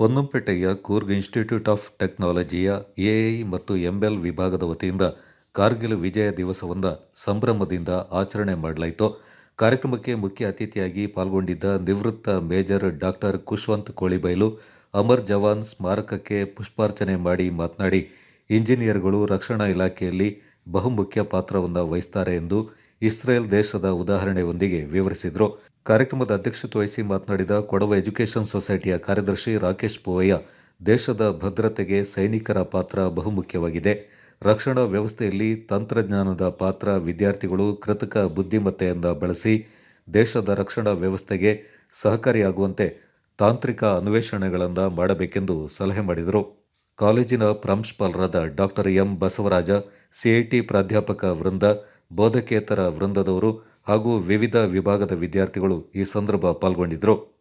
ಪೊನ್ನಂಪೇಟೆಯ Coorg institute of ಟೆಕ್ನಾಲಜಿಯ AI ಮತ್ತು ML ವಿಭಾಗದ ವತಿಯಿಂದ ಕಾರ್ಗಿಲ್ ವಿಜಯ ದಿವಸವನ್ನು ಸಂಭ್ರಮದಿಂದ ಆಚರಣೆ ಮಾಡಲಾಯಿತು. ಕಾರ್ಯಕ್ರಮಕ್ಕೆ ಮುಖ್ಯ ಅತಿಥಿಯಾಗಿ ಪಾಲ್ಗೊಂಡಿದ್ದ ನಿವೃತ್ತ ಮೇಜರ್ ಡಾಕ್ಟರ್ ಕುಶ್ವಂತ್ ಕೋಳಿಬೈಲು, ಅಮರ್ ಜವಾನ್ ಸ್ಮಾರಕಕ್ಕೆ ಪುಷ್ಪಾರ್ಚನೆ ಮಾಡಿ ಮಾತನಾಡಿ, ಇಂಜಿನಿಯರ್ಗಳು ರಕ್ಷಣಾ ಇಲಾಖೆಯಲ್ಲಿ ಬಹುಮುಖ್ಯ ಪಾತ್ರವನ್ನು ವಹಿಸ್ತಾರೆ ಎಂದು ಇಸ್ರೇಲ್ ದೇಶದ ಉದಾಹರಣೆಯೊಂದಿಗೆ ವಿವರಿಸಿದರು. ಕಾರ್ಯಕ್ರಮದ ಅಧ್ಯಕ್ಷತೆ ವಹಿಸಿ ಮಾತನಾಡಿದ ಕೊಡವ ಎಜುಕೇಷನ್ ಸೊಸೈಟಿಯ ಕಾರ್ಯದರ್ಶಿ ರಾಕೇಶ್ ಪೋವಯ್ಯ, ದೇಶದ ಭದ್ರತೆಗೆ ಸೈನಿಕರ ಪಾತ್ರ ಬಹುಮುಖ್ಯವಾಗಿದೆ. ರಕ್ಷಣಾ ವ್ಯವಸ್ಥೆಯಲ್ಲಿ ತಂತ್ರಜ್ಞಾನದ ಪಾತ್ರ ವಿದ್ಯಾರ್ಥಿಗಳು ಕೃತಕ ಬುದ್ಧಿಮತ್ತೆಯಿಂದ ಬಳಸಿ ದೇಶದ ರಕ್ಷಣಾ ವ್ಯವಸ್ಥೆಗೆ ಸಹಕಾರಿಯಾಗುವಂತೆ ತಾಂತ್ರಿಕ ಅನ್ವೇಷಣೆಗಳನ್ನು ಮಾಡಬೇಕೆಂದು ಸಲಹೆ ಮಾಡಿದರು. ಕಾಲೇಜಿನ ಪ್ರಾಂಶುಪಾಲರಾದ ಡಾಕ್ಟರ್ ಎಂ ಬಸವರಾಜ, ಸಿಐಟಿ ಪ್ರಾಧ್ಯಾಪಕ ವೃಂದ ಬೋಧಕೇತರ ವೃಂದದವರು ಹಾಗೂ ವಿವಿಧ ವಿಭಾಗದ ವಿದ್ಯಾರ್ಥಿಗಳು ಈ ಸಂದರ್ಭ ಪಾಲ್ಗೊಂಡಿದ್ದರು.